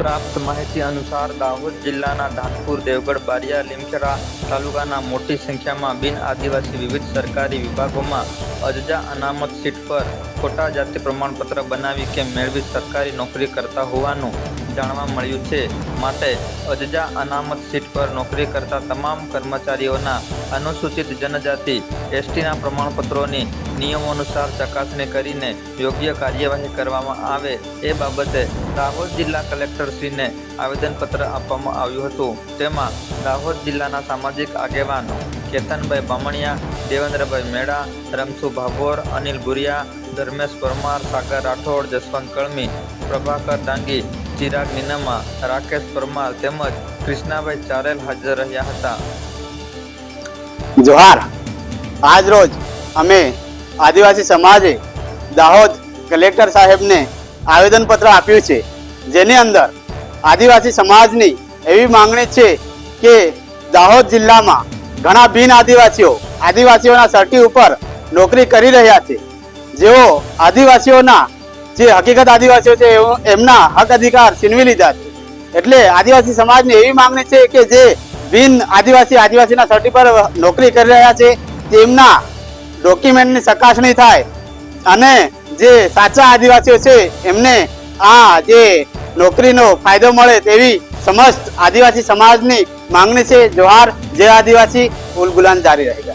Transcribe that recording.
પ્રાપ્ત માહિતી અનુસાર દાહોદ જિલ્લાના ધાનપુર, દેવગઢ, બારિયા, લીમખેડા તાલુકાના મોટી સંખ્યામાં બિન આદિવાસી વિવિધ સરકારી વિભાગોમાં અજજા અનામત સીટ પર ખોટા જાતિ પ્રમાણપત્ર બનાવી કે મેળવી સરકારી નોકરી કરતા હોવાનું જાણવા મળ્યું છે. માટે અજજા અનામત સીટ પર નોકરી કરતા તમામ કર્મચારીઓના અનુસૂચિત જનજાતિ, એસટીના પ્રમાણપત્રોની નિયમો અનુસાર ચકાસણી કરીને યોગ્ય કાર્યવાહી કરવામાં આવે એ બાબતે દાહોદ જિલ્લા કલેક્ટરશ્રીને આવેદનપત્ર આપવામાં આવ્યું હતું. તેમાં દાહોદ જિલ્લાના સામાજિક આગેવાનો કેતનભાઈ બામણિયા, દેવેન્દ્રભાઈ મેળા રમસુ ભાભોર, અનિલ ગુરિયા, ધર્મેશ પરમાર, સાગર રાઠોડ, જસવંત કળમી, પ્રભાકર ડાંગી, ચિરાગ નીનામા, રાકેશ પરમાર તેમજ કૃષ્ણાભાઈ ચારેલ હાજર રહ્યા હતા. જોહાર, આજ રોજ અમે આદિવાસી સમાજે દાહોદ કલેક્ટર સાહેબને આવેદનપત્ર આપ્યું છે, જેની અંદર આદિવાસી સમાજની એવી માંગણી છે કે દાહોદ જિલ્લામાં ઘણા બિન આદિવાસીઓ આદિવાસીઓના સર્ટી ઉપર નોકરી કરી રહ્યા છે. જેઓ આદિવાસીઓના જે હકીકત આદિવાસીઓ છે એમના હક અધિકાર છીનવી લીધા છે. એટલે આદિવાસી સમાજની એવી માંગણી છે કે જે બિન આદિવાસી આદિવાસીના સર્ટી પર નોકરી કરી રહ્યા છે, તેમના ડોક્યુમેન્ટની ચકાસણી થાય અને જે સાચા આદિવાસીઓ છે, એમને આ જે નોકરીનો ફાયદો મળે તેવી સમસ્ત આદિવાસી સમાજની માંગણી છે જોહાર જય આદિવાસી ઉલ ગુલાન જારી રહેગા